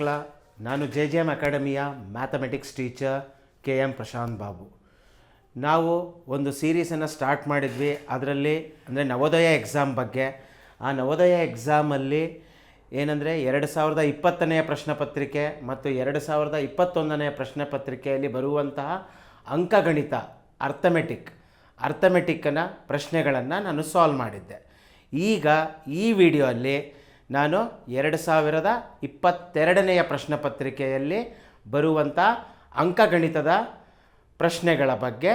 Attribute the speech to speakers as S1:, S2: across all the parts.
S1: ಮಕ್ಕಳ, ನಾನು J J M ಅಕಾಡೆಮಿಯ mathematics teacher K M Prashanth Babu. ನಾವು ಒಂದು ಸೀರೀಸನ್ನು ಸ್ಟಾರ್ಟ್ ಮಾಡಿದ್ವಿ. ಅದರಲ್ಲಿ ಅಂದರೆ ನವೋದಯ ಎಕ್ಸಾಮ್ ಬಗ್ಗೆ. ಆ ನವೋದಯ ಎಕ್ಸಾಮಲ್ಲಿ ಏನಂದರೆ ಎರಡು ಸಾವಿರದ ಇಪ್ಪತ್ತನೆಯ ಪ್ರಶ್ನೆ ಪತ್ರಿಕೆ ಮತ್ತು ಎರಡು ಸಾವಿರದ ಇಪ್ಪತ್ತೊಂದನೆಯ ಪ್ರಶ್ನೆ ಪತ್ರಿಕೆಯಲ್ಲಿ ಬರುವಂತಹ ಅಂಕಗಣಿತ ಅರ್ಥಮೆಟಿಕ್ ಅರ್ಥಮೆಟಿಕ್ಕನ ಪ್ರಶ್ನೆಗಳನ್ನು ನಾನು ಸಾಲ್ವ್ ಮಾಡಿದ್ದೆ. ಈಗ ಈ ವಿಡಿಯೋ ಅಲ್ಲಿ ನಾನು ಎರಡು ಸಾವಿರದ ಇಪ್ಪತ್ತೆರಡನೆಯ ಪ್ರಶ್ನೆ ಪತ್ರಿಕೆಯಲ್ಲಿ ಬರುವಂಥ ಅಂಕಗಣಿತದ ಪ್ರಶ್ನೆಗಳ ಬಗ್ಗೆ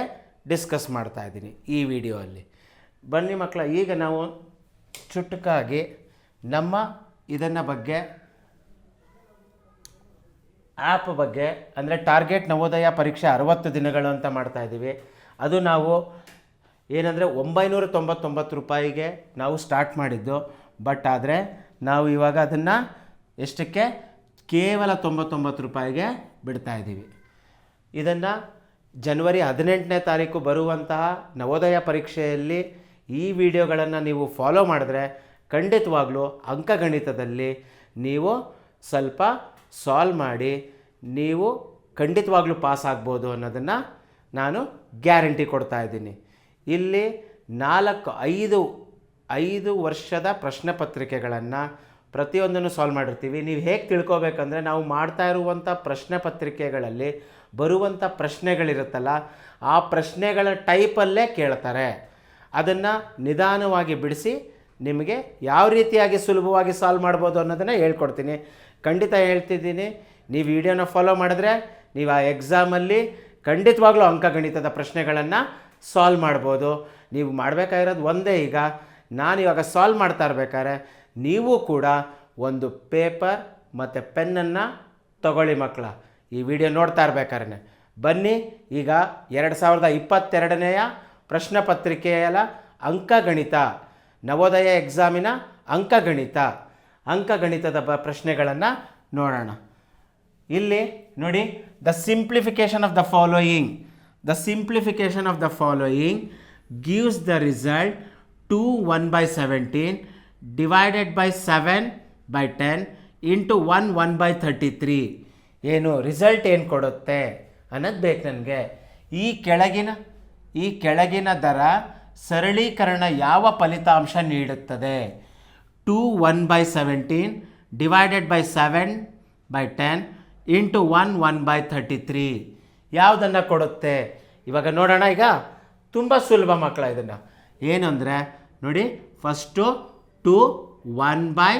S1: ಡಿಸ್ಕಸ್ ಮಾಡ್ತಾ ಇದ್ದೀನಿ ಈ ವಿಡಿಯೋ ಅಲ್ಲಿ ಬನ್ನಿ ಮಕ್ಕಳ, ಈಗ ನಾವು ಚುಟುಕಾಗಿ ನಮ್ಮ ಇದನ್ನು ಬಗ್ಗೆ ಆ್ಯಪ್ ಬಗ್ಗೆ, ಅಂದರೆ ಟಾರ್ಗೆಟ್ ನವೋದಯ ಪರೀಕ್ಷೆ ಅರವತ್ತು ದಿನಗಳು ಅಂತ ಮಾಡ್ತಾ ಇದ್ದೀವಿ. ಅದು ನಾವು ಏನಂದರೆ ಒಂಬೈನೂರ ತೊಂಬತ್ತೊಂಬತ್ತು ರೂಪಾಯಿಗೆ ನಾವು ಸ್ಟಾರ್ಟ್ ಮಾಡಿದ್ದು. ಬಟ್ ಆದರೆ ನಾವು ಇವಾಗ ಅದನ್ನು ಎಷ್ಟಕ್ಕೆ? ಕೇವಲ ತೊಂಬತ್ತೊಂಬತ್ತು ರೂಪಾಯಿಗೆ ಬಿಡ್ತಾ ಇದ್ದೀವಿ. ಇದನ್ನು ಜನವರಿ ಹದಿನೆಂಟನೇ ತಾರೀಕು ಬರುವಂತಹ ನವೋದಯ ಪರೀಕ್ಷೆಯಲ್ಲಿ ಈ ವಿಡಿಯೋಗಳನ್ನು ನೀವು ಫಾಲೋ ಮಾಡಿದ್ರೆ ಖಂಡಿತವಾಗ್ಲೂ ಅಂಕಗಣಿತದಲ್ಲಿ ನೀವು ಸ್ವಲ್ಪ ಸಾಲ್ವ್ ಮಾಡಿ ನೀವು ಖಂಡಿತವಾಗ್ಲೂ ಪಾಸ್ ಆಗ್ಬೋದು ಅನ್ನೋದನ್ನು ನಾನು ಗ್ಯಾರಂಟಿ ಕೊಡ್ತಾ ಇದ್ದೀನಿ. ಇಲ್ಲಿ ನಾಲ್ಕು ಐದು ಐದು ವರ್ಷದ ಪ್ರಶ್ನೆ ಪತ್ರಿಕೆಗಳನ್ನು ಪ್ರತಿಯೊಂದನ್ನು ಸಾಲ್ವ್ ಮಾಡಿರ್ತೀವಿ. ನೀವು ಹೇಗೆ ತಿಳ್ಕೊಬೇಕಂದ್ರೆ ನಾವು ಮಾಡ್ತಾ ಇರುವಂಥ ಪ್ರಶ್ನೆ ಪತ್ರಿಕೆಗಳಲ್ಲಿ ಬರುವಂಥ ಪ್ರಶ್ನೆಗಳಿರುತ್ತಲ್ಲ, ಆ ಪ್ರಶ್ನೆಗಳ ಟೈಪಲ್ಲೇ ಕೇಳ್ತಾರೆ. ಅದನ್ನು ನಿಧಾನವಾಗಿ ಬಿಡಿಸಿ ನಿಮಗೆ ಯಾವ ರೀತಿಯಾಗಿ ಸುಲಭವಾಗಿ ಸಾಲ್ವ್ ಮಾಡ್ಬೋದು ಅನ್ನೋದನ್ನು ಹೇಳ್ಕೊಡ್ತೀನಿ. ಖಂಡಿತ ಹೇಳ್ತಿದ್ದೀನಿ. ನೀವು ವಿಡಿಯೋನ ಫಾಲೋ ಮಾಡಿದ್ರೆ ನೀವು ಆ ಎಕ್ಸಾಮಲ್ಲಿ ಖಂಡಿತವಾಗ್ಲೂ ಅಂಕಗಣಿತದ ಪ್ರಶ್ನೆಗಳನ್ನು ಸಾಲ್ವ್ ಮಾಡ್ಬೋದು. ನೀವು ಮಾಡಬೇಕಾಗಿರೋದು ಒಂದೇ ಈಗ. ನಾನು ಇವಾಗ ಸಾಲ್ವ್ ಮಾಡ್ತಾ ಇರ್ಬೇಕಾದ್ರೆ ನೀವು ಕೂಡ ಒಂದು ಪೇಪರ್ ಮತ್ತು ಪೆನ್ನನ್ನು ತಗೊಳ್ಳಿ ಮಕ್ಕಳ. ಈ ವಿಡಿಯೋ ನೋಡ್ತಾ ಇರ್ಬೇಕಾದ್ರೆ. ಬನ್ನಿ, ಈಗ ಎರಡು ಸಾವಿರದ ಇಪ್ಪತ್ತೆರಡನೆಯ ಪ್ರಶ್ನೆ ಪತ್ರಿಕೆಯ ಅಂಕಗಣಿತ, ನವೋದಯ ಎಕ್ಸಾಮಿನ ಅಂಕಗಣಿತ. ಅಂಕಗಣಿತದ ಬ ಪ್ರಶ್ನೆಗಳನ್ನು ನೋಡೋಣ. ಇಲ್ಲಿ ನೋಡಿ the simplification of the following the simplification of the following gives the result two one by seventeen divided by seven by ten into one one by thirty three ಏನು ರಿಸಲ್ಟ್ ಏನು ಕೊಡುತ್ತೆ ಅನ್ನೋದು ಬೇಕು ನನಗೆ. ಈ ಕೆಳಗಿನ ಈ ಕೆಳಗಿನ ದರ ಸರಳೀಕರಣ ಯಾವ ಫಲಿತಾಂಶ ನೀಡುತ್ತದೆ? Two one by seventeen divided by seven by ten into one one by thirty three ಯಾವುದನ್ನು ಕೊಡುತ್ತೆ? ಇವಾಗ ನೋಡೋಣ ಈಗ. ತುಂಬ ಸುಲಭ ಮಕ್ಕಳ ಇದನ್ನು. ಏನು ಅಂದರೆ ನೋಡಿ first two one by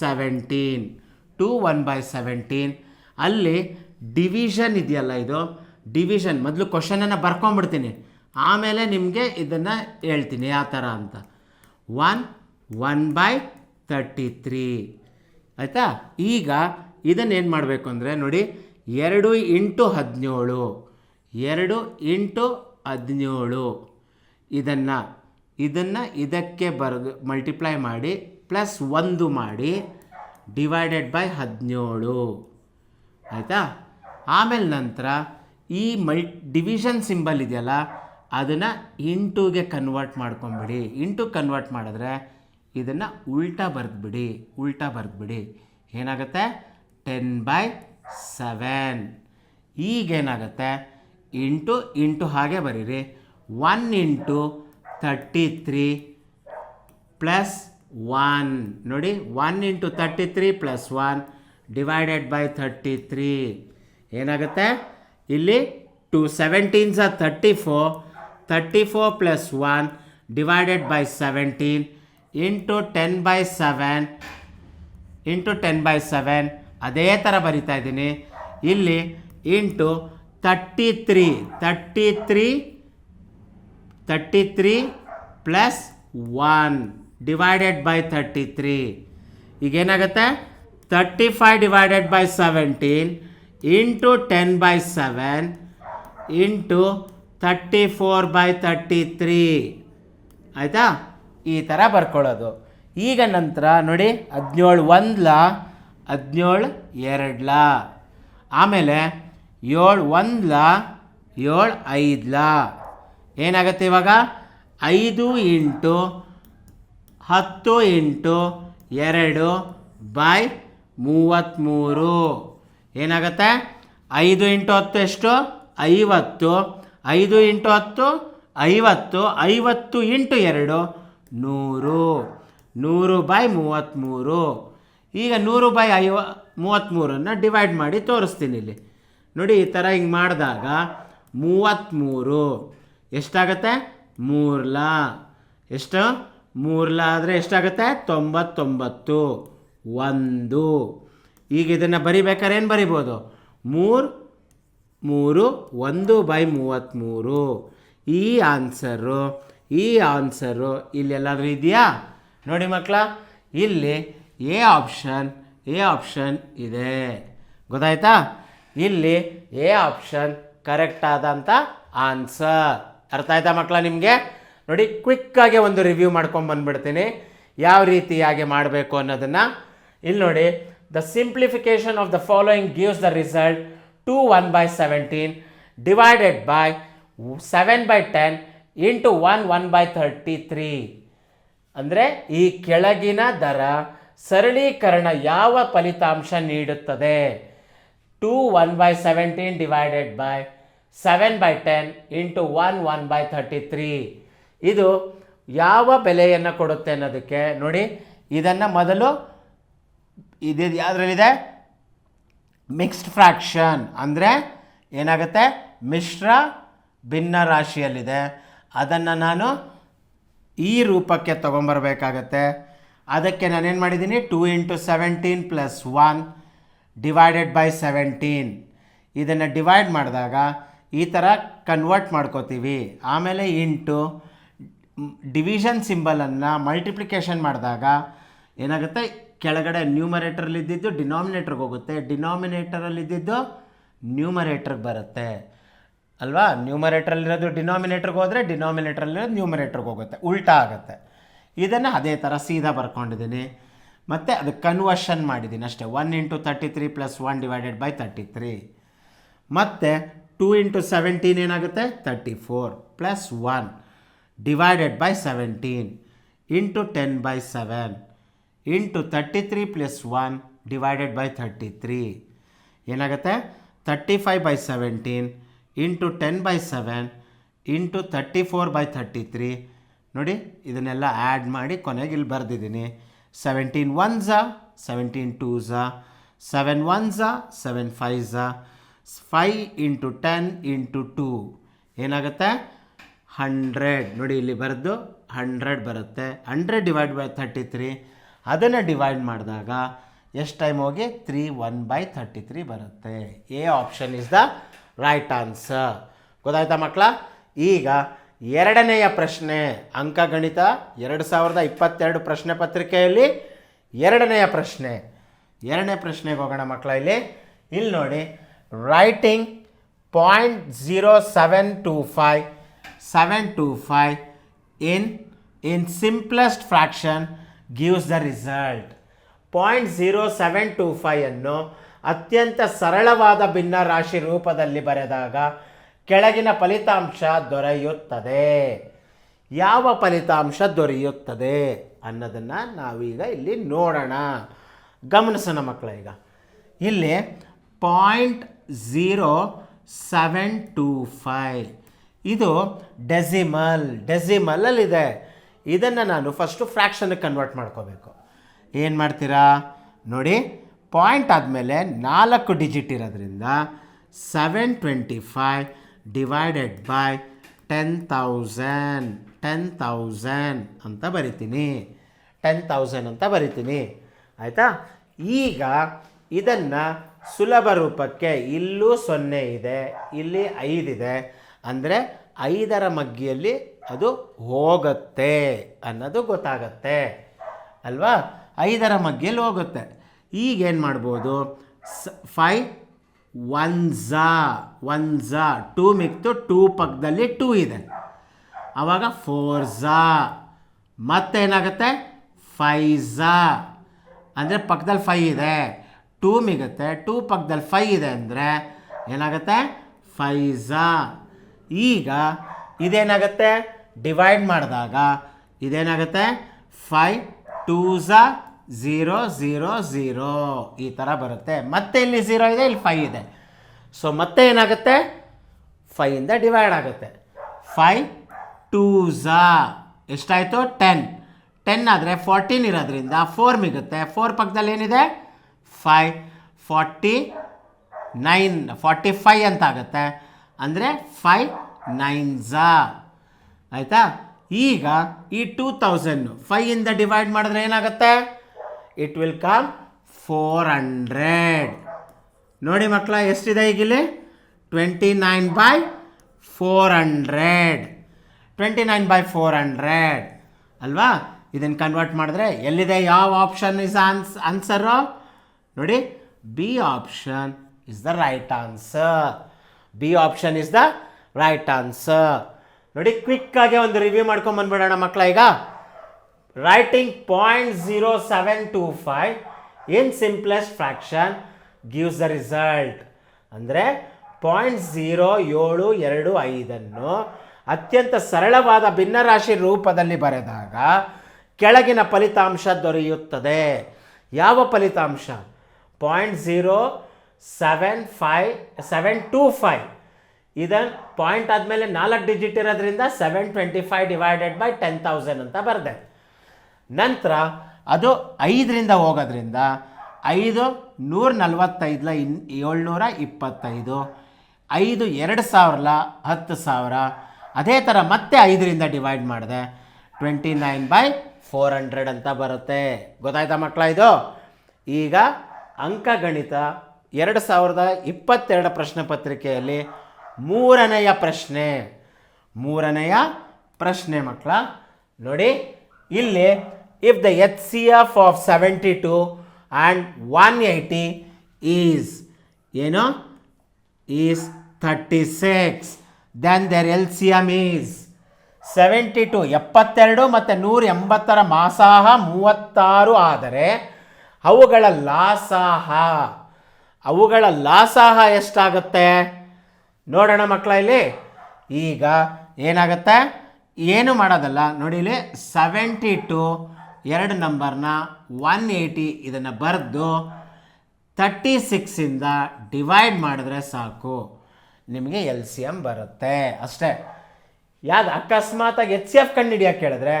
S1: seventeen two one by seventeen ಅಲ್ಲಿ ಡಿವಿಷನ್ ಇದೆಯಲ್ಲ ಇದು? ಡಿವಿಷನ್ ಮೊದಲು ಕ್ವಶನನ್ನು ಬರ್ಕೊಂಬಿಡ್ತೀನಿ. ಆಮೇಲೆ ನಿಮಗೆ ಇದನ್ನು ಹೇಳ್ತೀನಿ, ಯಾವ ಥರ ಅಂತ. One one by thirty three ಆಯಿತಾ? ಈಗ ಇದನ್ನು ಏನು ಮಾಡಬೇಕು ಅಂದರೆ ನೋಡಿ, ಎರಡು ಇಂಟು ಹದಿನೇಳು ಎರಡು ಇಂಟು ಹದಿನೇಳು ಇದನ್ನು ಇದನ್ನು ಇದಕ್ಕೆ ಬರೆದು ಮಲ್ಟಿಪ್ಲೈ ಮಾಡಿ ಪ್ಲಸ್ ಒಂದು ಮಾಡಿ ಡಿವೈಡೆಡ್ ಬೈ ಹದಿನೇಳು ಆಯಿತಾ? ಆಮೇಲೆ ನಂತರ ಈ ಮಲ್ ಡಿವಿಷನ್ ಸಿಂಬಲ್ ಇದೆಯಲ್ಲ, ಅದನ್ನು ಇಂಟುಗೆ ಕನ್ವರ್ಟ್ ಮಾಡ್ಕೊಂಬಿಡಿ. ಇಂಟು ಕನ್ವರ್ಟ್ ಮಾಡಿದ್ರೆ ಇದನ್ನು ಉಲ್ಟಾ ಬರೆದ್ಬಿಡಿ ಉಲ್ಟಾ ಬರೆದ್ಬಿಡಿ. ಏನಾಗುತ್ತೆ? ಟೆನ್ ಬೈ ಸೆವೆನ್ ಈಗೇನಾಗುತ್ತೆ? ಇಂಟು ಇಂಟು ಹಾಗೆ ಬರೀರಿ. One into thirty three plus one ನೋಡಿ one into thirty three plus one divided by thirty three ಏನಾಗುತ್ತೆ? ಇಲ್ಲಿ two seventeens thirty four thirty four plus one divided by seventeen into ten by seven into ten by seven ಅದೇ ಥರ ಬರಿತಾ ಇದ್ದೀನಿ. ಇಲ್ಲಿ into thirty three thirty three thirty three plus one divided by thirty three ಈಗೇನಾಗುತ್ತೆ? Thirty five divided by seventeen into ten by seven into thirty four by thirty three ಆಯಿತಾ? ಈ ಥರ ಬರ್ಕೊಳ್ಳೋದು. ಈಗ ನಂತರ ನೋಡಿ, ಹದಿನೇಳು ಒಂದ್ಲ, ಹದಿನೇಳು ಎರಡ್ಲ. ಆಮೇಲೆ ಏಳು ಒಂದ್ಲ, ಏಳು ಐದ್ಲ. ಏನಾಗುತ್ತೆ ಇವಾಗ? ಐದು ಇಂಟು ಹತ್ತು ಇಂಟು ಎರಡು ಬೈ ಮೂವತ್ತ್ಮೂರು ಏನಾಗುತ್ತೆ? ಐದು ಇಂಟು ಹತ್ತು ಎಷ್ಟು? ಐವತ್ತು. ಐದು ಇಂಟು ಹತ್ತು, ಐವತ್ತು. ಐವತ್ತು ಇಂಟು ಎರಡು, ನೂರು. ನೂರು ಬೈ ಮೂವತ್ತ್ಮೂರು ಈಗ ನೂರು ಬೈ ಐವ ಮೂವತ್ತ್ಮೂರನ್ನು ಡಿವೈಡ್ ಮಾಡಿ ತೋರಿಸ್ತೀನಿ ಇಲ್ಲಿ. ನೋಡಿ ಈ ಥರ ಹಿಂಗೆ ಮಾಡಿದಾಗ ಮೂವತ್ತ್ಮೂರು ಎಷ್ಟಾಗತ್ತೆ? ಮೂರ್ಲ. ಎಷ್ಟು? ಮೂರ್ಲ ಆದರೆ ಎಷ್ಟಾಗುತ್ತೆ? ತೊಂಬತ್ತೊಂಬತ್ತು. ಒಂದು. ಈಗ ಇದನ್ನು ಬರಿಬೇಕಾದ್ರೆ ಏನು ಬರಿಬೋದು? ಮೂರು ಮೂರು, ಒಂದು ಬೈ ಮೂವತ್ತ್ಮೂರು. ಈ ಆನ್ಸರು ಈ ಆನ್ಸರು ಇಲ್ಲೆಲ್ಲಾದರೂ ಇದೆಯಾ? ನೋಡಿ ಮಕ್ಕಳ ಇಲ್ಲಿ ಎ ಆಪ್ಷನ್ ಎ ಆಪ್ಷನ್ ಇದೆ. ಗೊತ್ತಾಯ್ತಾ? ಇಲ್ಲಿ ಎ ಆಪ್ಷನ್ ಕರೆಕ್ಟ್ ಆದಂಥ ಆನ್ಸರ್. ಅರ್ಥ ಆಯ್ತಾ ಮಕ್ಕಳ ನಿಮಗೆ? ನೋಡಿ ಕ್ವಿಕ್ಕಾಗಿ ಒಂದು ರಿವ್ಯೂ ಮಾಡ್ಕೊಂಡು ಬಂದ್ಬಿಡ್ತೀನಿ. ಯಾವ ರೀತಿಯಾಗಿ ಮಾಡಬೇಕು ಅನ್ನೋದನ್ನು. ಇಲ್ಲಿ ನೋಡಿ the simplification of the following gives the result two one by seventeen divided by seven by ten into one one by thirty three ಅಂದರೆ ಈ ಕೆಳಗಿನ ದರ ಸರಳೀಕರಣ ಯಾವ ಫಲಿತಾಂಶ ನೀಡುತ್ತದೆ? Two one by seventeen divided by seven by ten into one one by thirty three ಇದು ಯಾವ ಬೆಲೆಯನ್ನು ಕೊಡುತ್ತೆ ಅನ್ನೋದಕ್ಕೆ ನೋಡಿ, ಇದನ್ನು ಮೊದಲು ಇದು ಯಾವುದ್ರಲ್ಲಿದೆ? ಮಿಕ್ಸ್ಡ್ ಫ್ರ್ಯಾಕ್ಷನ್ ಅಂದರೆ ಏನಾಗುತ್ತೆ? ಮಿಶ್ರ ಭಿನ್ನ ರಾಶಿಯಲ್ಲಿದೆ. ಅದನ್ನು ನಾನು ಈ ರೂಪಕ್ಕೆ ತೊಗೊಂಬರ್ಬೇಕಾಗತ್ತೆ. ಅದಕ್ಕೆ ನಾನೇನು ಮಾಡಿದ್ದೀನಿ? Two into seventeen plus one divided by seventeen ಇದನ್ನು ಡಿವೈಡ್ ಮಾಡಿದಾಗ ಈ ಥರ ಕನ್ವರ್ಟ್ ಮಾಡ್ಕೋತೀವಿ. ಆಮೇಲೆ ಇಂಟು ಡಿವಿಷನ್ ಸಿಂಬಲನ್ನು ಮಲ್ಟಿಪ್ಲಿಕೇಶನ್ ಮಾಡಿದಾಗ ಏನಾಗುತ್ತೆ? ಕೆಳಗಡೆ ನ್ಯೂಮರೇಟರಲ್ಲಿದ್ದಿದ್ದು ಡಿನಾಮಿನೇಟ್ರಿಗೆ ಹೋಗುತ್ತೆ. ಡಿನಾಮಿನೇಟರಲ್ಲಿದ್ದಿದ್ದು ನ್ಯೂಮರೇಟ್ರಿಗೆ ಬರುತ್ತೆ. ಅಲ್ವಾ? ನ್ಯೂಮರೇಟ್ರಲ್ಲಿರೋದು ಡಿನಾಮಿನೇಟ್ರಿಗೆ ಹೋದರೆ ಡಿನಾಮಿನೇಟ್ರಲ್ಲಿರೋದು ನ್ಯೂಮರೇಟ್ರಿಗೆ ಹೋಗುತ್ತೆ. ಉಲ್ಟಾ ಆಗುತ್ತೆ. ಇದನ್ನು ಅದೇ ಥರ ಸೀದಾ ಬರ್ಕೊಂಡಿದ್ದೀನಿ. ಮತ್ತು ಅದು ಕನ್ವರ್ಷನ್ ಮಾಡಿದ್ದೀನಿ ಅಷ್ಟೇ. One into thirty three plus one divided by thirty three ಮತ್ತು ಟೂ ಇಂಟು ಸೆವೆಂಟೀನ್ ಏನಾಗುತ್ತೆ? Thirty four plus one divided by seventeen into ten by seven into thirty three plus one divided by thirty three ಏನಾಗುತ್ತೆ? Thirty five by seventeen into ten by seven into thirty four by thirty three ನೋಡಿ, ಇದನ್ನೆಲ್ಲ add ಮಾಡಿ ಕೊನೆಗೆ ಇಲ್ಲಿ ಬರೆದಿದ್ದೀನಿ. Seventeen one ಝಾ seventeen two ಝಾ seven one Jha seven five Jha five into ten into two ಏನಾಗುತ್ತೆ? ಹಂಡ್ರೆಡ್ ನೋಡಿ ಇಲ್ಲಿ ಬರೆದು ಹಂಡ್ರೆಡ್ ಬರುತ್ತೆ. Hundred divide by thirty three ಅದನ್ನು ಡಿವೈಡ್ ಮಾಡಿದಾಗ ಎಷ್ಟು ಟೈಮ್ ಹೋಗಿ? Three one by thirty three ಬರುತ್ತೆ. A option is the right answer ಗೊತ್ತಾಯ್ತಾ ಮಕ್ಕಳ ಈಗ ಎರಡನೆಯ ಪ್ರಶ್ನೆ ಅಂಕಗಣಿತ ಎರಡು ಸಾವಿರದ ಇಪ್ಪತ್ತೆರಡು ಪ್ರಶ್ನೆ ಪತ್ರಿಕೆಯಲ್ಲಿ ಎರಡನೆಯ ಪ್ರಶ್ನೆ. ಎರಡನೇ ಪ್ರಶ್ನೆಗೆ ಹೋಗೋಣ ಮಕ್ಕಳ ಇಲ್ಲಿ. ಇಲ್ಲಿ ನೋಡಿ writing point zero in in five seven gives seven two five ಅನ್ನು ಅತ್ಯಂತ ಸರಳವಾದ ಭಿನ್ನ ರಾಶಿ ರೂಪದಲ್ಲಿ ಬರೆದಾಗ ಕೆಳಗಿನ ಫಲಿತಾಂಶ ದೊರೆಯುತ್ತದೆ. ಯಾವ ಫಲಿತಾಂಶ ದೊರೆಯುತ್ತದೆ ಅನ್ನೋದನ್ನು ನಾವೀಗ ಇಲ್ಲಿ ನೋಡೋಣ. ಗಮನಿಸೋಣ ಮಕ್ಕಳ ಈಗ. ಇಲ್ಲಿ point zero seven two five ಇದು ಡೆಸಿಮಲ್ ಡೆಸಿಮಲಲ್ಲಿದೆ ಇದನ್ನು ನಾನು ಫಸ್ಟು ಫ್ರ್ಯಾಕ್ಷನ್ಗೆ ಕನ್ವರ್ಟ್ ಮಾಡ್ಕೋಬೇಕು. ಏನು ಮಾಡ್ತೀರಾ? ನೋಡಿ ಪಾಯಿಂಟ್ ಆದಮೇಲೆ ನಾಲ್ಕು ಡಿಜಿಟ್ ಇರೋದ್ರಿಂದ seven twenty five divided by ten thousand ten thousand ಅಂತ ಬರಿತೀನಿ. ಟೆನ್ ತೌಸಂಡ್ ಅಂತ ಬರಿತೀನಿ. ಆಯಿತಾ? ಈಗ ಇದನ್ನು ಸುಲಭ ರೂಪಕ್ಕೆ ಇಲ್ಲೂ ಸೊನ್ನೆ ಇದೆ, ಇಲ್ಲಿ ಐದಿದೆ ಅಂದರೆ ಐದರ ಮಗ್ಗಿಯಲ್ಲಿ ಅದು ಹೋಗುತ್ತೆ ಅನ್ನೋದು ಗೊತ್ತಾಗತ್ತೆ. ಅಲ್ವಾ? ಐದರ ಮಗ್ಗಿಯಲ್ಲಿ ಹೋಗುತ್ತೆ. ಈಗ ಏನು ಮಾಡ್ಬೋದು? ಸ ಫೈ ಒನ್ ಝಾ ಒನ್ ಝಾ ಟೂ ಮಿಕ್ತು ಟೂ ಪಕ್ಕದಲ್ಲಿ ಟೂ ಇದೆ. ಆವಾಗ ಫೋರ್ ಝಾ ಮತ್ತೇನಾಗುತ್ತೆ? ಫೈಝಾ ಅಂದರೆ ಪಕ್ಕದಲ್ಲಿ ಫೈ ಇದೆ. ಟೂ ಮಿಗುತ್ತೆ, ಟೂ ಪಕ್ಕದಲ್ಲಿ ಫೈ ಇದೆ ಅಂದರೆ ಏನಾಗುತ್ತೆ? ಫೈಝಾ ಈಗ ಇದೇನಾಗುತ್ತೆ? ಡಿವೈಡ್ ಮಾಡಿದಾಗ ಇದೇನಾಗುತ್ತೆ? ಫೈ ಟೂ ಝಾ ಝೀರೋ ಝೀರೋ ಝೀರೋ ಈ ಥರ ಬರುತ್ತೆ. ಮತ್ತೆ ಇಲ್ಲಿ ಝೀರೋ ಇದೆ, ಇಲ್ಲಿ ಫೈ ಇದೆ. ಸೊ ಮತ್ತೆ ಏನಾಗುತ್ತೆ? ಫೈಯಿಂದ ಡಿವೈಡ್ ಆಗುತ್ತೆ. ಫೈ ಟೂ ಝಾ ಎಷ್ಟಾಯಿತು? ಟೆನ್. ಟೆನ್ ಆದರೆ ಫೋರ್ಟೀನ್ ಇರೋದ್ರಿಂದ ಫೋರ್ ಮಿಗುತ್ತೆ. ಫೋರ್ ಪಕ್ಕದಲ್ಲಿ ಏನಿದೆ? Five forty nine forty five ಅಂತ ಆಗುತ್ತೆ ಅಂದರೆ ಫೈ ನೈನ್ ಝಾ ಆಯಿತಾ? ಈಗ ಈ ಟೂ ತೌಸಂಡ್ ಫೈಯಿಂದ ಡಿವೈಡ್ ಮಾಡಿದ್ರೆ ಏನಾಗುತ್ತೆ? It will come four hundred ನೋಡಿ ಮಕ್ಕಳ, ಎಷ್ಟಿದೆ ಈಗಿಲ್ಲಿ? Twenty nine by four hundred twenty nine by four hundred ಅಲ್ವಾ? ಇದನ್ನು ಕನ್ವರ್ಟ್ ಮಾಡಿದ್ರೆ ಎಲ್ಲಿದೆ? ಯಾವ ಆಪ್ಷನ್ ಇಸ್ ಆನ್ಸ್ ಆನ್ಸರು ನೋಡಿ B option is the right answer B option is the right answer ನೋಡಿ ಕ್ವಿಕ್ಕಾಗಿ ಒಂದು ರಿವ್ಯೂ ಮಾಡ್ಕೊಂಡು ಬಂದ್ಬಿಡೋಣ ಮಕ್ಕಳ ಈಗ. Writing 0.0725 in simplest fraction gives the result. ಅಂದರೆ ಪಾಯಿಂಟ್ ಝೀರೋ ಏಳು ಎರಡು ಐದನ್ನು ಅತ್ಯಂತ ಸರಳವಾದ ಭಿನ್ನರಾಶಿ ರೂಪದಲ್ಲಿ ಬರೆದಾಗ ಕೆಳಗಿನ ಫಲಿತಾಂಶ ದೊರೆಯುತ್ತದೆ. ಯಾವ ಫಲಿತಾಂಶ? Point zero seven five seven two five ಇದನ್ನು ಪಾಯಿಂಟ್ ಆದಮೇಲೆ ನಾಲ್ಕು ಡಿಜಿಟ್ ಇರೋದ್ರಿಂದ seven twenty five divided by ten thousand ಅಂತ ಬರೆದೆ ನಂತರ ಅದು ಐದರಿಂದ ಹೋಗೋದ್ರಿಂದ ಐದು ನೂರ ನಲ್ವತ್ತೈದಲ ಇನ್ ಏಳ್ನೂರ ಇಪ್ಪತ್ತೈದು, ಐದು ಎರಡು ಸಾವಿರಲ ಹತ್ತು ಸಾವಿರ. ಅದೇ ಥರ ಮತ್ತೆ ಐದರಿಂದ ಡಿವೈಡ್ ಮಾಡಿದೆ twenty nine by four hundred ಅಂತ ಬರುತ್ತೆ. ಗೊತ್ತಾಯ್ತಾ ಮಕ್ಕಳ ಇದು? ಈಗ ಅಂಕಗಣಿತ ಎರಡು ಸಾವಿರದ ಇಪ್ಪತ್ತೆರಡು ಪ್ರಶ್ನೆ ಪತ್ರಿಕೆಯಲ್ಲಿ ಮೂರನೆಯ ಪ್ರಶ್ನೆ. ಮೂರನೆಯ ಪ್ರಶ್ನೆ ಮಕ್ಕಳ, ನೋಡಿ, ಇಲ್ಲಿ if the H C F of seventy two and one eighty is ಏನು? Is thirty six then their L C M is seventy two ಎಪ್ಪತ್ತೆರಡು ಮತ್ತು ನೂರ ಎಂಬತ್ತರ ಮಾಸಾಹ ಮೂವತ್ತಾರು ಆದರೆ ಅವುಗಳ ಲಾಸಾಹ. ಅವುಗಳ ಲಾಸಾಹ ಎಷ್ಟಾಗುತ್ತೆ? ನೋಡೋಣ ಮಕ್ಕಳ ಇಲ್ಲಿ. ಈಗ ಏನಾಗುತ್ತೆ? ಏನು ಮಾಡೋದಲ್ಲ? ನೋಡಿ ಇಲ್ಲಿ ಸೆವೆಂಟಿ ಟು ಎರಡು ನಂಬರ್ನ ಒನ್ ಏಯ್ಟಿ ಇದನ್ನು ಬರೆದು ತರ್ಟಿ ಸಿಕ್ಸಿಂದ ಡಿವೈಡ್ ಮಾಡಿದ್ರೆ ಸಾಕು. ನಿಮಗೆ ಎಲ್ ಸಿ ಎಂ ಬರುತ್ತೆ. ಅಷ್ಟೇ. ಯಾವ್ದು ಅಕಸ್ಮಾತಾಗಿ ಎಚ್ ಸಿ ಎಫ್ ಕಂಡು ಹಿಡಿಯೋಕ್ಕೆ ಕೇಳಿದ್ರೆ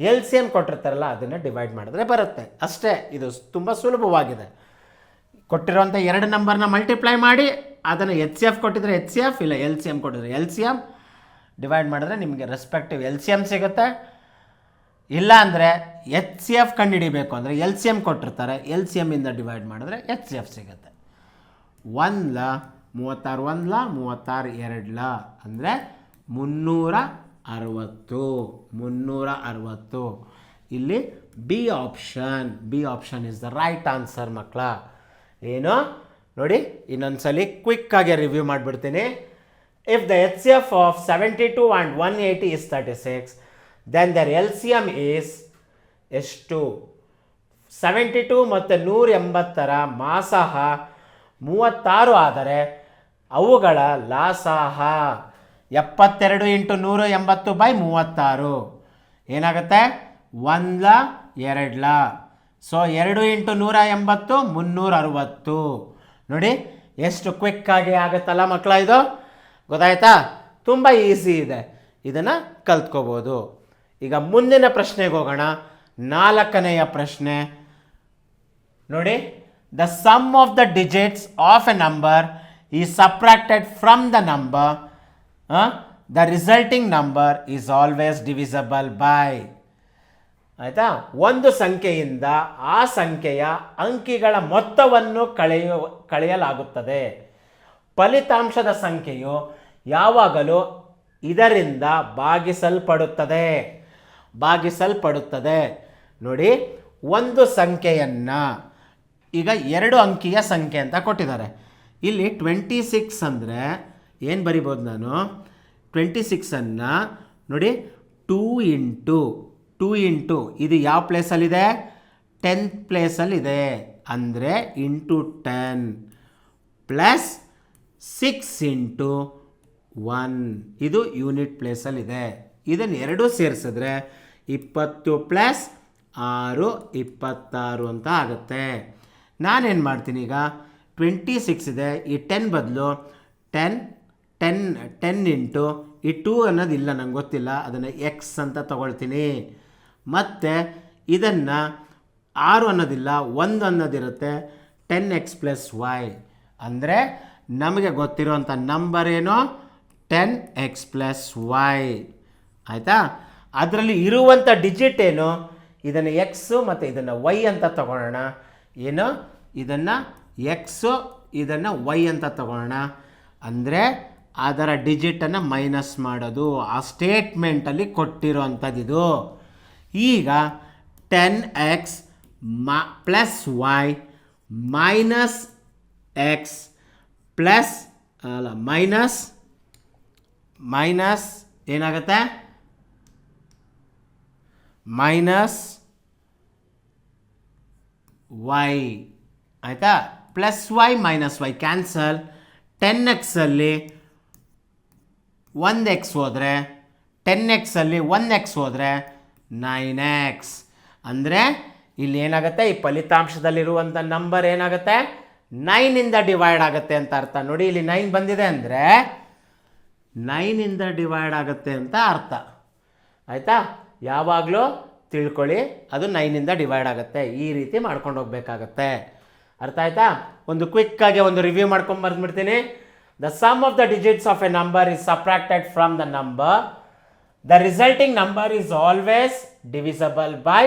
S1: ಎಲ್ ಸಿ ಎಂ ಕೊಟ್ಟಿರ್ತಾರಲ್ಲ, ಅದನ್ನು ಡಿವೈಡ್ ಮಾಡಿದ್ರೆ ಬರುತ್ತೆ. ಅಷ್ಟೇ, ಇದು ತುಂಬ ಸುಲಭವಾಗಿದೆ. ಕೊಟ್ಟಿರುವಂಥ ಎರಡು ನಂಬರ್ನ ಮಲ್ಟಿಪ್ಲೈ ಮಾಡಿ, ಅದನ್ನು ಎಚ್ ಸಿ ಎಫ್ ಕೊಟ್ಟಿದ್ರೆ ಎಚ್ ಸಿ ಎಫ್ ಇಲ್ಲ ಎಲ್ ಸಿ ಎಂ ಕೊಟ್ಟಿದ್ರೆ ಎಲ್ ಸಿ ಎಂ ಡಿವೈಡ್ ಮಾಡಿದ್ರೆ ನಿಮಗೆ ರೆಸ್ಪೆಕ್ಟಿವ್ ಎಲ್ ಸಿ ಎಂ ಸಿಗುತ್ತೆ. ಇಲ್ಲ ಅಂದರೆ ಎಚ್ ಸಿ ಎಫ್ ಕಂಡುಹಿಡಿಬೇಕು ಅಂದರೆ ಎಲ್ ಸಿ ಎಂ ಕೊಟ್ಟಿರ್ತಾರೆ ಎಲ್ ಸಿ ಎಮ್ಮಿಂದ ಡಿವೈಡ್ ಮಾಡಿದ್ರೆ ಎಚ್ ಸಿ ಎಫ್ ಸಿಗುತ್ತೆ. ಒಂದು ಲ ಮೂವತ್ತಾರು ಒಂದು ಲ ಮೂವತ್ತಾರು ಎರಡು ಲ ಅಂದರೆ ಮುನ್ನೂರ ಅರವತ್ತು, ಮುನ್ನೂರ ಅರವತ್ತು. ಇಲ್ಲಿ B option B option is the right answer ಮಕ್ಕಳ ಏನು? ನೋಡಿ, ಇನ್ನೊಂದ್ಸಲಿ ಕ್ವಿಕ್ಕಾಗಿ ರಿವ್ಯೂ ಮಾಡಿಬಿಡ್ತೀನಿ. If the H C F of seventy two and one eighty is thirty six then their L C M is ಎಷ್ಟು? ಸೆವೆಂಟಿ ಟು ಮತ್ತು ನೂರ ಎಂಬತ್ತರ ಮಾಸಾಹ, ಮೂವತ್ತಾರು ಆದರೆ ಅವುಗಳ ಲಾಸಾಹ. ಎಪ್ಪತ್ತೆರಡು ಇಂಟು ನೂರ ಎಂಬತ್ತು ಬೈ ಮೂವತ್ತಾರು. ಏನಾಗುತ್ತೆ? ಒಂದ್ಲ, ಎರಡ್ಲ. ಸೊ ಎರಡು ಇಂಟು ನೂರ ಎಂಬತ್ತು, ಮುನ್ನೂರ ಅರವತ್ತು. ನೋಡಿ, ಎಷ್ಟು ಕ್ವಿಕ್ಕಾಗಿ ಆಗುತ್ತಲ್ಲ ಮಕ್ಕಳ ಇದು? ಗೊತ್ತಾಯ್ತಾ? ತುಂಬ ಈಸಿ ಇದೆ. ಇದನ್ನು ಕಲ್ತ್ಕೋಬೋದು. ಈಗ ಮುಂದಿನ ಪ್ರಶ್ನೆಗೆ ಹೋಗೋಣ. ನಾಲ್ಕನೆಯ ಪ್ರಶ್ನೆ. ನೋಡಿ the sum of the digits of a number is subtracted from the number the resulting number is always divisible by ಆಯಿತಾ? ಒಂದು ಸಂಖ್ಯೆಯಿಂದ ಆ ಸಂಖ್ಯೆಯ ಅಂಕಿಗಳ ಮೊತ್ತವನ್ನು ಕಳೆಯು, ಕಳೆಯಲಾಗುತ್ತದೆ. ಫಲಿತಾಂಶದ ಸಂಖ್ಯೆಯು ಯಾವಾಗಲೂ ಇದರಿಂದ ಭಾಗಿಸಲ್ಪಡುತ್ತದೆ. ಭಾಗಿಸಲ್ಪಡುತ್ತದೆ. ನೋಡಿ, ಒಂದು ಸಂಖ್ಯೆಯನ್ನು ಈಗ ಎರಡು ಅಂಕಿಯ ಸಂಖ್ಯೆ ಅಂತ ಕೊಟ್ಟಿದ್ದಾರೆ. ಇಲ್ಲಿ ಟ್ವೆಂಟಿ ಸಿಕ್ಸ್ ಅಂದರೆ ಏನು ಬರಿಬೋದು ನಾನು? ಟ್ವೆಂಟಿ ಸಿಕ್ಸನ್ನು ನೋಡಿ ಟೂ ಇಂಟು ಟೂ ಇಂಟು ಇದು ಯಾವ ಪ್ಲೇಸಲ್ಲಿದೆ ಟೆಂತ್ ಪ್ಲೇಸಲ್ಲಿದೆ ಅಂದರೆ into ten plus six into one ಇದು ಯೂನಿಟ್ ಪ್ಲೇಸಲ್ಲಿದೆ ಇದನ್ನು ಎರಡೂ ಸೇರಿಸಿದ್ರೆ ಇಪ್ಪತ್ತು ಪ್ಲಸ್ ಆರು, ಇಪ್ಪತ್ತಾರು ಅಂತ ಆಗುತ್ತೆ. ನಾನೇನು ಮಾಡ್ತೀನಿ ಈಗ? ಟ್ವೆಂಟಿ ಸಿಕ್ಸ್ ಇದೆ. ಈ ಟೆನ್ ಬದಲು ಟೆನ್ ಟೆನ್ ಟೆನ್ ಇಂಟು ಈ ಟೂ ಅನ್ನೋದಿಲ್ಲ, ನಂಗೆ ಗೊತ್ತಿಲ್ಲ. ಅದನ್ನು ಎಕ್ಸ್ ಅಂತ ತಗೊಳ್ತೀನಿ. ಮತ್ತು ಇದನ್ನು ಆರು ಅನ್ನೋದಿಲ್ಲ, ಒಂದು ಅನ್ನೋದಿರುತ್ತೆ ಟೆನ್ ಎಕ್ಸ್ ಪ್ಲಸ್ ವೈ ಅಂದರೆ ನಮಗೆ ಗೊತ್ತಿರುವಂಥ ನಂಬರ್ ಏನು? ಟೆನ್ ಎಕ್ಸ್ ಪ್ಲಸ್ ವೈ ಆಯಿತಾ? ಅದರಲ್ಲಿ ಇರುವಂಥ ಡಿಜಿಟ್ ಏನು? ಇದನ್ನು ಎಕ್ಸು ಮತ್ತು ಇದನ್ನು ವೈ ಅಂತ ತಗೊಳ್ಳೋಣ. ಏನು? ಇದನ್ನು ಎಕ್ಸು ಇದನ್ನು ವೈ ಅಂತ ತಗೊಳ್ಳೋಣ. ಅಂದರೆ ಅದರ ಡಿಜಿಟನ್ನು ಮೈನಸ್ ಮಾಡೋದು, ಆ ಸ್ಟೇಟ್ಮೆಂಟಲ್ಲಿ ಕೊಟ್ಟಿರೋವಂಥದ್ದಿದು ಈಗ ಟೆನ್ ಎಕ್ಸ್ ಮ, plus Y minus X plus, ಅಲ್ಲ, ಮೈನಸ್ ಮೈನಸ್ ಏನಾಗುತ್ತೆ? ಮೈನಸ್ ವೈ ಆಯಿತಾ? Plus Y minus Y cancel. Ten ಎಕ್ಸಲ್ಲಿ ಒಂದು ಎಕ್ಸ್ ಹೋದರೆ ಟೆನ್ ಎಕ್ಸಲ್ಲಿ ಒನ್ ಎಕ್ಸ್ ಹೋದರೆ ನೈನ್ ಎಕ್ಸ್ ಅಂದರೆ ಇಲ್ಲಿ ಏನಾಗುತ್ತೆ? ಈ ಫಲಿತಾಂಶದಲ್ಲಿರುವಂಥ ನಂಬರ್ ಏನಾಗುತ್ತೆ? ನೈನಿಂದ ಡಿವೈಡ್ ಆಗುತ್ತೆ ಅಂತ ಅರ್ಥ. ನೋಡಿ, ಇಲ್ಲಿ ನೈನ್ ಬಂದಿದೆ ಅಂದರೆ ನೈನಿಂದ ಡಿವೈಡ್ ಆಗುತ್ತೆ ಅಂತ ಅರ್ಥ. ಆಯಿತಾ? ಯಾವಾಗಲೂ ತಿಳ್ಕೊಳ್ಳಿ, ಅದು ನೈನಿಂದ ಡಿವೈಡ್ ಆಗುತ್ತೆ. ಈ ರೀತಿ ಮಾಡ್ಕೊಂಡು ಹೋಗ್ಬೇಕಾಗತ್ತೆ. ಅರ್ಥ ಆಯ್ತಾ? ಒಂದು ಕ್ವಿಕ್ಕಾಗಿ ಒಂದು ರಿವ್ಯೂ ಮಾಡ್ಕೊಂಡು ಬರ್ದ್ಬಿಡ್ತೀನಿ the sum of the digits of a number is subtracted from the number the resulting number is always divisible by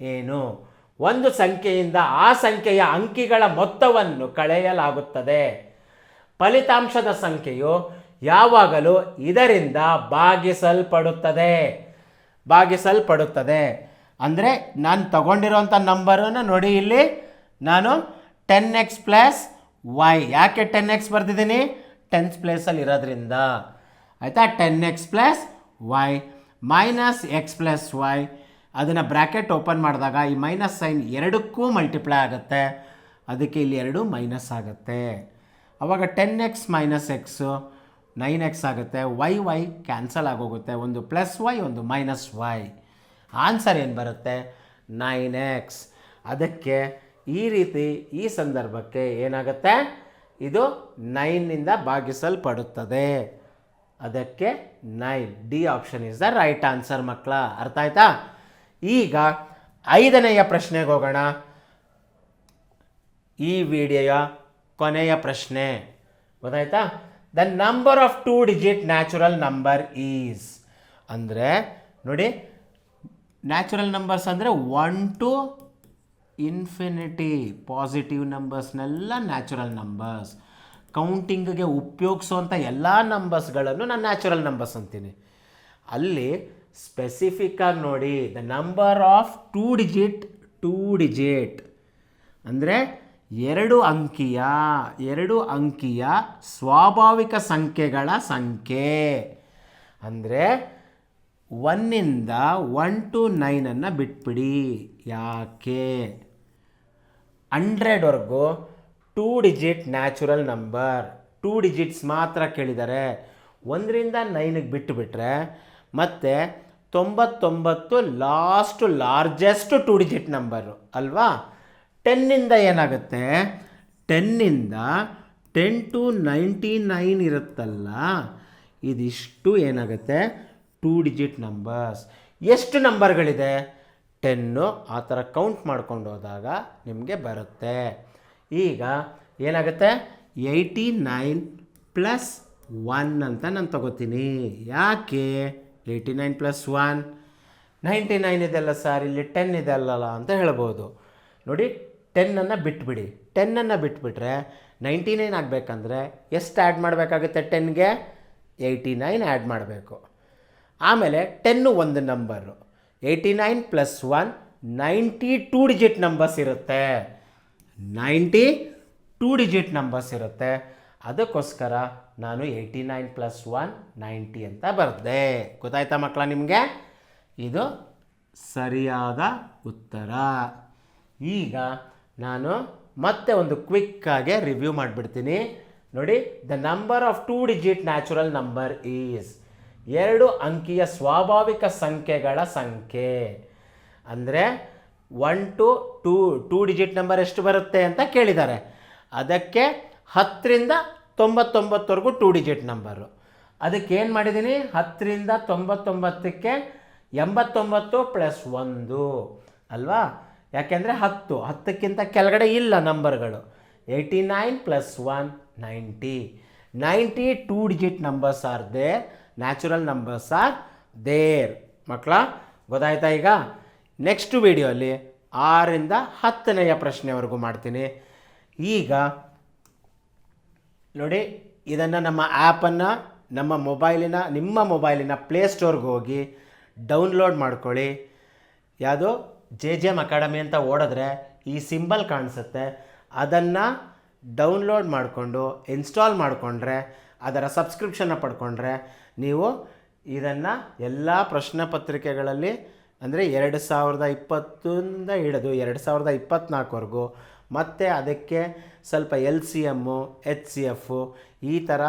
S1: ಏನು? ಒಂದು ಸಂಖ್ಯೆಯಿಂದ ಆ ಸಂಖ್ಯೆಯ ಅಂಕಿಗಳ ಮೊತ್ತವನ್ನು ಕಳೆಯಲಾಗುತ್ತದೆ. ಫಲಿತಾಂಶದ ಸಂಖ್ಯೆಯು ಯಾವಾಗಲೂ ಇದರಿಂದ ಭಾಗಿಸಲ್ಪಡುತ್ತದೆ. ಭಾಗಿಸಲ್ಪಡುತ್ತದೆ. ಅಂದರೆ ನಾನು ತಗೊಂಡಿರೋಂಥ ನಂಬರನ್ನು ನೋಡಿ ಇಲ್ಲಿ. ನಾನು ಟೆನ್ ಎಕ್ಸ್ ಪ್ಲಸ್ ವೈ ಯಾಕೆ ಟೆನ್ ಎಕ್ಸ್ ಬರ್ತಿದ್ದೀನಿ ಟೆನ್ಸ್ ಪ್ಲೇಸಲ್ಲಿ ಇರೋದ್ರಿಂದ. ಆಯಿತಾ? Ten X plus Y minus X plus Y ಅದನ್ನು ಬ್ರ್ಯಾಕೆಟ್ ಓಪನ್ ಮಾಡಿದಾಗ ಈ ಮೈನಸ್ ಸೈನ್ ಎರಡಕ್ಕೂ ಮಲ್ಟಿಪ್ಲೈ ಆಗುತ್ತೆ. ಅದಕ್ಕೆ ಇಲ್ಲಿ ಎರಡು ಮೈನಸ್ ಆಗುತ್ತೆ. ಅವಾಗ ten X minus X nine X ಆಗುತ್ತೆ. ವೈ ವೈ ಕ್ಯಾನ್ಸಲ್ ಆಗೋಗುತ್ತೆ. ಒಂದು ಪ್ಲಸ್ ವೈ ಒಂದು ಮೈನಸ್ ವೈ ಆನ್ಸರ್ ಏನು ಬರುತ್ತೆ? ನೈನ್ ಎಕ್ಸ್ ಅದಕ್ಕೆ ಈ ರೀತಿ ಈ ಸಂದರ್ಭಕ್ಕೆ ಏನಾಗುತ್ತೆ? ಇದು ನೈನ್ನಿಂದ ಭಾಗಿಸಲ್ಪಡುತ್ತದೆ. ಅದಕ್ಕೆ nine D option is the right answer ಮಕ್ಕಳ. ಅರ್ಥ ಆಯ್ತಾ? ಈಗ ಐದನೆಯ ಪ್ರಶ್ನೆಗೆ ಹೋಗೋಣ. ಈ ವಿಡಿಯೋಯ ಕೊನೆಯ ಪ್ರಶ್ನೆ. ಗೊತ್ತಾಯ್ತಾ? The number of two digit natural number is ಅಂದರೆ, ನೋಡಿ ನ್ಯಾಚುರಲ್ ನಂಬರ್ಸ್ ಅಂದರೆ ಒನ್ ಟು ಇನ್ಫಿನಿಟಿ ಪಾಸಿಟಿವ್ ನಂಬರ್ಸ್ನೆಲ್ಲ ನ್ಯಾಚುರಲ್ ನಂಬರ್ಸ್ ಕೌಂಟಿಂಗ್ಗೆ ಉಪಯೋಗಿಸುವಂಥ ಎಲ್ಲ ನಂಬರ್ಸ್ಗಳನ್ನು ನಾನು ನ್ಯಾಚುರಲ್ ನಂಬರ್ಸ್ ಅಂತೀನಿ. ಅಲ್ಲಿ ಸ್ಪೆಸಿಫಿಕ್ಕಾಗಿ ನೋಡಿ the number of two digit two digit ಅಂದರೆ ಎರಡು ಅಂಕಿಯ ಎರಡು ಅಂಕಿಯ ಸ್ವಾಭಾವಿಕ ಸಂಖ್ಯೆಗಳ ಸಂಖ್ಯೆ. ಅಂದರೆ ಒನ್ನಿಂದ ಒನ್ ಟು ನೈನನ್ನು ಬಿಟ್ಬಿಡಿ. ಯಾಕೆ? ಹಂಡ್ರೆಡ್ವರೆಗೂ two digit natural number. Two digits ಮಾತ್ರ ಕೇಳಿದ್ದಾರೆ ಒಂದರಿಂದ ನೈನಿಗೆ ಬಿಟ್ಟುಬಿಟ್ರೆ ಮತ್ತು ತೊಂಬತ್ತೊಂಬತ್ತು last largest two digit number, ಅಲ್ವಾ? ಟೆನ್ನಿಂದ ಏನಾಗುತ್ತೆ? ಟೆನ್ನಿಂದ ಟೆನ್ ಟು ನೈಂಟಿ ನೈನ್ ಇರುತ್ತಲ್ಲ, ಇದಿಷ್ಟು ಏನಾಗುತ್ತೆ? Two digit numbers. ಎಷ್ಟು ನಂಬರ್ಗಳಿದೆ? ಟೆನ್ನು ಆ ಥರ ಕೌಂಟ್ ಮಾಡ್ಕೊಂಡು ಹೋದಾಗ ನಿಮಗೆ ಬರುತ್ತೆ. ಈಗ ಏನಾಗುತ್ತೆ? ಏಯ್ಟಿ ನೈನ್ ಪ್ಲಸ್ ಒನ್ ಅಂತ ನಾನು ತಗೋತೀನಿ. ಯಾಕೆ? Eighty nine plus one? Ninety nine ಇದೆಲ್ಲ ಸರ್, ಇಲ್ಲಿ ಟೆನ್ ಇದೆ ಅಲ್ಲಲ್ಲ ಅಂತ ಹೇಳ್ಬೋದು. ನೋಡಿ, ಟೆನ್ನನ್ನು ಬಿಟ್ಬಿಡಿ. ಟೆನ್ನನ್ನು ಬಿಟ್ಬಿಟ್ರೆ ನೈಂಟಿ ನೈನ್ ಆಗಬೇಕಂದ್ರೆ ಎಷ್ಟು ಆ್ಯಡ್ ಮಾಡಬೇಕಾಗುತ್ತೆ ಟೆನ್ಗೆ? ಏಯ್ಟಿ ನೈನ್ ಆ್ಯಡ್ ಮಾಡಬೇಕು. ಆಮೇಲೆ ಟೆನ್ನು ಒಂದು number eighty nine plus one ninety two digit numbers ಇರುತ್ತೆ. ನೈಂಟಿ ಟೂ ಡಿಜಿಟ್ ನಂಬರ್ಸ್ ಇರುತ್ತೆ. ಅದಕ್ಕೋಸ್ಕರ ನಾನು eighty nine plus one ninety ಅಂತ ಬರೆದೆ. ಗೊತ್ತಾಯ್ತಾ ಮಕ್ಕಳ ನಿಮಗೆ? ಇದು ಸರಿಯಾದ ಉತ್ತರ. ಈಗ ನಾನು ಮತ್ತೆ ಒಂದು ಕ್ವಿಕ್ಕಾಗೆ ರಿವ್ಯೂ ಮಾಡಿಬಿಡ್ತೀನಿ. ನೋಡಿ the number of two digit natural number is ಎರಡು ಅಂಕಿಯ ಸ್ವಾಭಾವಿಕ ಸಂಖ್ಯೆಗಳ ಸಂಖ್ಯೆ. ಅಂದರೆ one to two two digit number ಎಷ್ಟು ಬರುತ್ತೆ ಅಂತ ಕೇಳಿದ್ದಾರೆ. ಅದಕ್ಕೆ ಹತ್ತರಿಂದ ತೊಂಬತ್ತೊಂಬತ್ತವರೆಗೂ ಟೂ ಡಿಜಿಟ್ ನಂಬರು ಅದಕ್ಕೆ ಏನು ಮಾಡಿದ್ದೀನಿ? ಹತ್ತರಿಂದ ತೊಂಬತ್ತೊಂಬತ್ತಕ್ಕೆ ಎಂಬತ್ತೊಂಬತ್ತು ಪ್ಲಸ್ ಒಂದು. ಅಲ್ವಾ? ಯಾಕೆಂದರೆ ಹತ್ತು. ಹತ್ತಕ್ಕಿಂತ ಕೆಳಗಡೆ ಇಲ್ಲ ನಂಬರ್ಗಳು eighty nine plus one ninety ninety two digit numbers are natural numbers are there ಮಕ್ಕಳ, ಗೊತ್ತಾಯ್ತಾ ಈಗ? ನೆಕ್ಸ್ಟ್ ವಿಡಿಯೋಲಿ ಆರಿಂದ ಹತ್ತನೆಯ ಪ್ರಶ್ನೆವರೆಗೂ ಮಾಡ್ತೀನಿ. ಈಗ ನೋಡಿ, ಇದನ್ನು ನಮ್ಮ ಆ್ಯಪನ್ನು ನಮ್ಮ ಮೊಬೈಲಿನ ನಿಮ್ಮ ಮೊಬೈಲಿನ ಪ್ಲೇಸ್ಟೋರ್ಗೆ ಹೋಗಿ ಡೌನ್ಲೋಡ್ ಮಾಡ್ಕೊಳ್ಳಿ. ಯಾವುದು? ಜೆ ಜೆ ಎಂ ಅಕಾಡೆಮಿ ಅಂತ ಓಡಿದ್ರೆ ಈ ಸಿಂಬಲ್ ಕಾಣಿಸುತ್ತೆ. ಅದನ್ನು ಡೌನ್ಲೋಡ್ ಮಾಡಿಕೊಂಡು ಇನ್ಸ್ಟಾಲ್ ಮಾಡಿಕೊಂಡ್ರೆ ಅದರ ಸಬ್ಸ್ಕ್ರಿಪ್ಷನ್ನ ಪಡ್ಕೊಂಡ್ರೆ ನೀವು ಇದನ್ನು ಎಲ್ಲ ಪ್ರಶ್ನೆ ಪತ್ರಿಕೆಗಳಲ್ಲಿ ಅಂದರೆ ಎರಡು ಸಾವಿರದ ಇಪ್ಪತ್ತಿಂದ ಹಿಡಿದು ಎರಡು ಸಾವಿರದ ಇಪ್ಪತ್ತ್ನಾಲ್ಕವರೆಗೂ ಮತ್ತು ಅದಕ್ಕೆ ಸ್ವಲ್ಪ L C M H C F ಈ ಥರ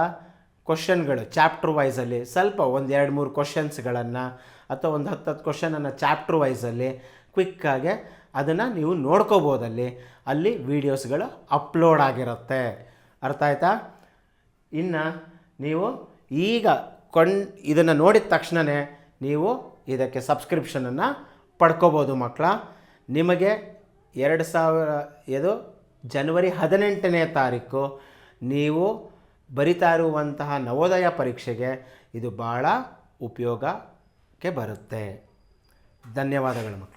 S1: ಕ್ವಶನ್ಗಳು ಚಾಪ್ಟ್ರ್ ವೈಸಲ್ಲಿ ಸ್ವಲ್ಪ ಒಂದು ಎರಡು ಮೂರು ಕ್ವಶನ್ಸ್ಗಳನ್ನು ಅಥವಾ ಒಂದು ಹತ್ತು ಹತ್ತು ಕ್ವಶನನ್ನು ಚಾಪ್ಟರ್ ವೈಸಲ್ಲಿ ಕ್ವಿಕ್ಕಾಗೆ ಅದನ್ನು ನೀವು ನೋಡ್ಕೋಬೋದಲ್ಲಿ ಅಲ್ಲಿ ವೀಡಿಯೋಸ್ಗಳು ಅಪ್ಲೋಡ್ ಆಗಿರುತ್ತೆ. ಅರ್ಥ ಆಯ್ತಾ? ಇನ್ನು ನೀವು ಈಗ ಕೊಂಡ್ ಇದನ್ನು ನೋಡಿದ ತಕ್ಷಣವೇ ನೀವು ಇದಕ್ಕೆ ಸಬ್ಸ್ಕ್ರಿಪ್ಷನನ್ನು ಪಡ್ಕೋಬೋದು ಮಕ್ಕಳ ನಿಮಗೆ ಎರಡು ಸಾವಿರ, ಇದು ಜನವರಿ ಹದಿನೆಂಟನೇ ತಾರೀಕು ನೀವು ಬರಿತಾ ಇರುವಂತಹ ನವೋದಯ ಪರೀಕ್ಷೆಗೆ ಇದು ಭಾಳ ಉಪಯೋಗಕ್ಕೆ ಬರುತ್ತೆ. ಧನ್ಯವಾದಗಳು ಮಕ್ಕಳು